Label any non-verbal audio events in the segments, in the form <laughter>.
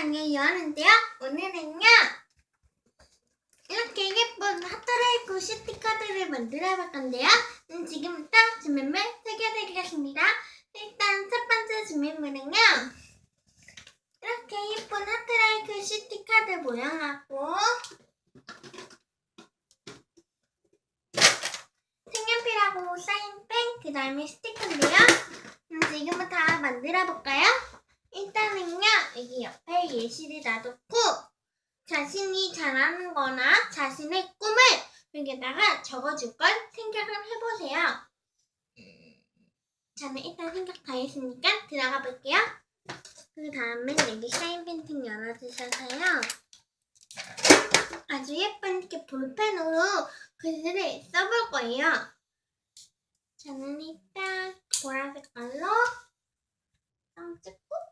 영상을 여는데요. 오늘은요. 이렇게 예쁜 하트라이크 스티커들을 만들어 볼 건데요. 음, 지금부터 준비물 소개해드리겠습니다. 일단 첫 번째 준비물은요. 이렇게 예쁜 하트라이크 스티커들 모양하고 색연필하고 사인펜, 그 다음에 스티커인데요. 음, 지금부터 만들어 볼까요? 일단은요, 여기 옆에 예시를 놔뒀고, 자신이 잘하는 거나 자신의 꿈을 여기다가 적어줄 걸 생각을 해보세요. 음, 저는 일단 생각 다 했으니까 들어가 볼게요. 그 다음에 여기 샤인 펜팅 열어주셔서요. 아주 예쁜 이렇게 볼펜으로 글을 써볼 거예요. 저는 일단 보라색 걸로 랑 찍고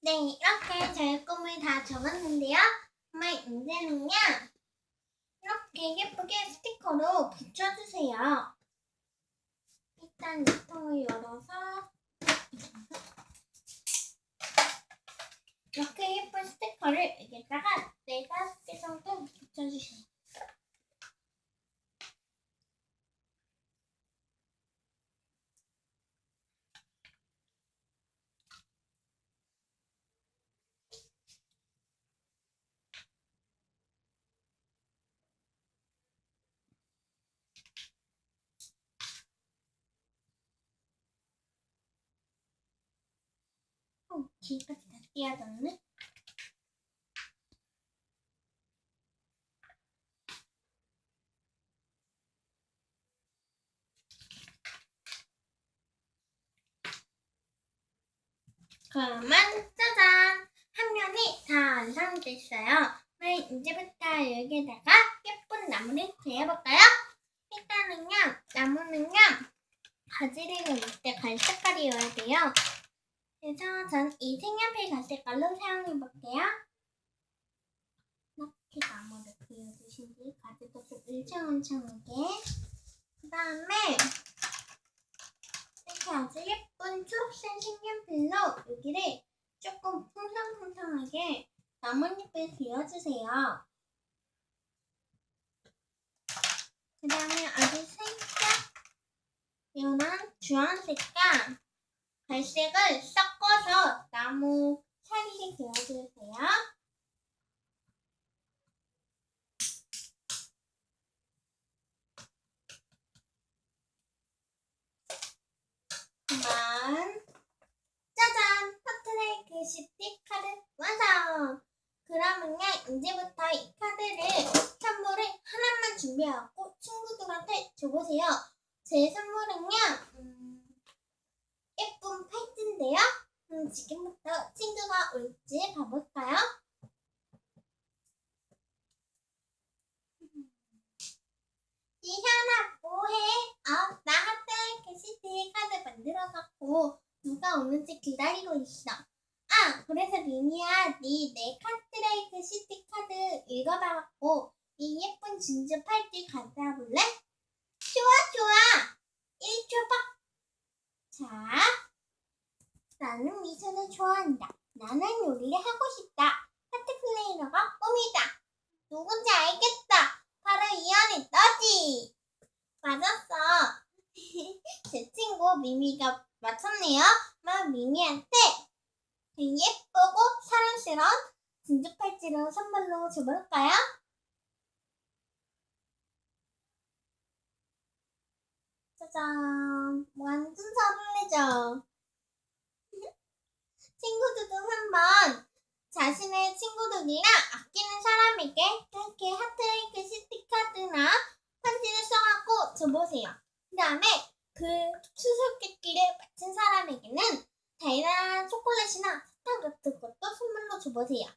네, 이렇게 저의 꿈을 다 적었는데요. 정말 이제는요. 이렇게 예쁘게 스티커로 붙여주세요. 일단 이 통을 열어서 이렇게 예쁜 스티커를 여기다가 네 다섯 개 정도 붙여주세요. 어, 뒤까지 다 띄어졌네. 그러면 짜잔! 한 면이 다 완성됐어요. 그럼 이제부터 여기에다가 예쁜 나무를 그려볼까요? 일단은요, 나무는요, 가지를 이때 갈 색깔이어야 돼요. 그래서 전 이 색연필 갈색깔로 사용해 볼게요. 이렇게 나무를 그려주신 뒤 가지도 좀 울창울창하게 그 다음에 이렇게 아주 예쁜 초록색 색연필로 여기를 조금 풍성풍성하게 나뭇잎을 그려주세요. 그 다음에 아주 살짝 연한 주황색과 갈색을 섞어서 나무 사이에 그려주세요. 그만. 짜잔! 퍼트레이크 스티커를 완성! 그러면요, 이제부터 이 카드를 선물을 하나만 준비하고 친구들한테 줘보세요. 제 선물은요, 팔찌인데요. 음, 지금부터 친구가 올지 봐볼까요? 이현아 뭐해? 어, 나 하트라이크 시티 카드 만들어갖고 누가 오는지 기다리고 있어. 아, 그래서 미미야, 네내 카트라이크 시티 카드 읽어봐갖고 이 예쁜 진주 팔찌 가져볼래? 좋아, 좋아. 1초 봐. 자, 미소를 좋아한다. 나는 요리를 하고 싶다. 하트 플레이너가 꿈이다. 누군지 알겠다. 바로 이현이 너지. 맞았어. <laughs> 제 친구 미미가 맞췄네요. 그럼 미미한테 예쁘고 사랑스러운 진주 팔찌로 선물로 줘볼까요? 짜잔. 완전 설레죠? 친구들도 한번 자신의 친구들이나 아끼는 사람에게 이렇게 하트레이크 스티커드나 편지를 써갖고 줘보세요. 그 다음에 그 수수께끼를 맞힌 사람에게는 달달한 초콜릿이나 사탕 같은 것도 선물로 줘보세요.